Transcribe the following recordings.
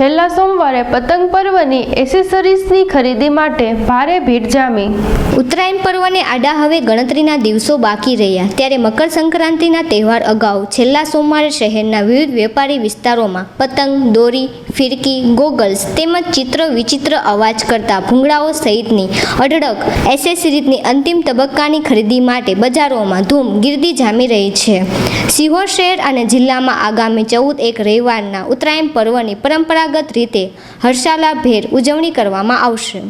છેલ્લા સોમવારે પતંગ પર્વની એસેસરીઝની ખરીદી માટે ભારે ભીડ જામી. ઉત્તરાયણ પર્વને આડા હવે ગણતરીના દિવસો બાકી રહ્યા. ત્યારે મકર સંક્રાંતિના તહેવાર અગાઉ છેલ્લા સોમવારે શહેરના વિવિધ વેપારી વિસ્તારોમાં પતંગ, દોરી, ફિરકી, ગોગલ્સ તેમજ ચિત્ર વિચિત્ર અવાજ કરતા ભૂંગળાઓ સહિતની અઢળક એસેસરીઝની અંતિમ તબક્કાની ખરીદી માટે બજારોમાં ધૂમ ગીર્દી જામી રહી છે. સિહોર શહેર અને જિલ્લામાં આગામી ચૌદ એક રવિવારના ઉત્તરાયણ પર્વની પરંપરાગત રીતે હર્ષાલાભેર ઉજવણી કરવામાં આવશે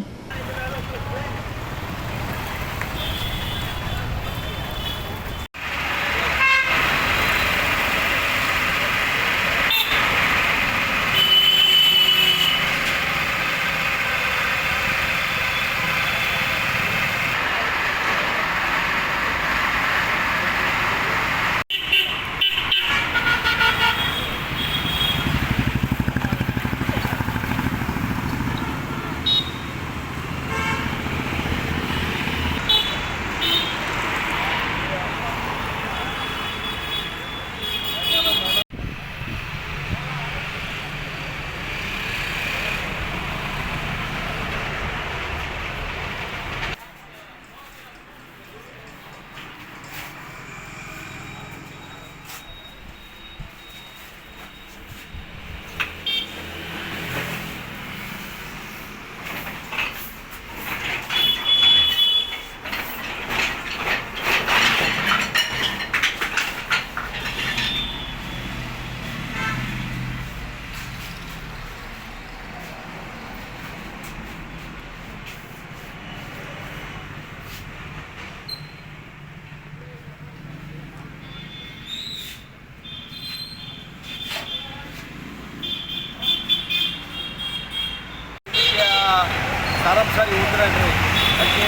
કે આ સારામાં સારી ઉત્તરાયણ રહી અને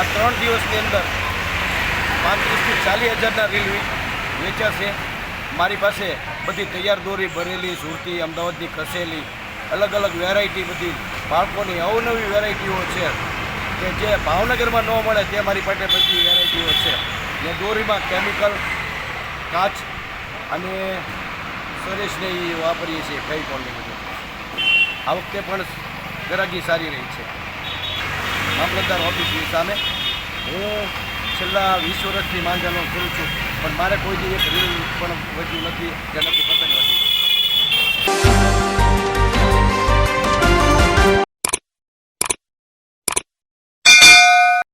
આ ત્રણ દિવસની અંદર પાંત્રીસથી ચાલીસ હજારના રીલ વેચાશે. મારી પાસે બધી તૈયાર દોરી ભરેલી, સુરતી, અમદાવાદની કસેલી અલગ અલગ વેરાયટી બધી બાળકોની અવનવી વેરાયટીઓ છે. કે જે ભાવનગરમાં ન મળે તે મારી પાસે બધી વેરાયટીઓ છે. ને દોરીમાં કેમિકલ કાચ અને સરેશને એ વાપરીએ છીએ ફેવિકોલની બધું. આ વખતે પણ ગરાગી સારી રહી છે. મામલતદાર ઓફિસની સામે હું છેલ્લા વીસ વર્ષથી માંજાનો કરું છું, પણ મારે કોઈ એક રીલ પણ વધ્યું નથી, કે નથી પસંદ વધી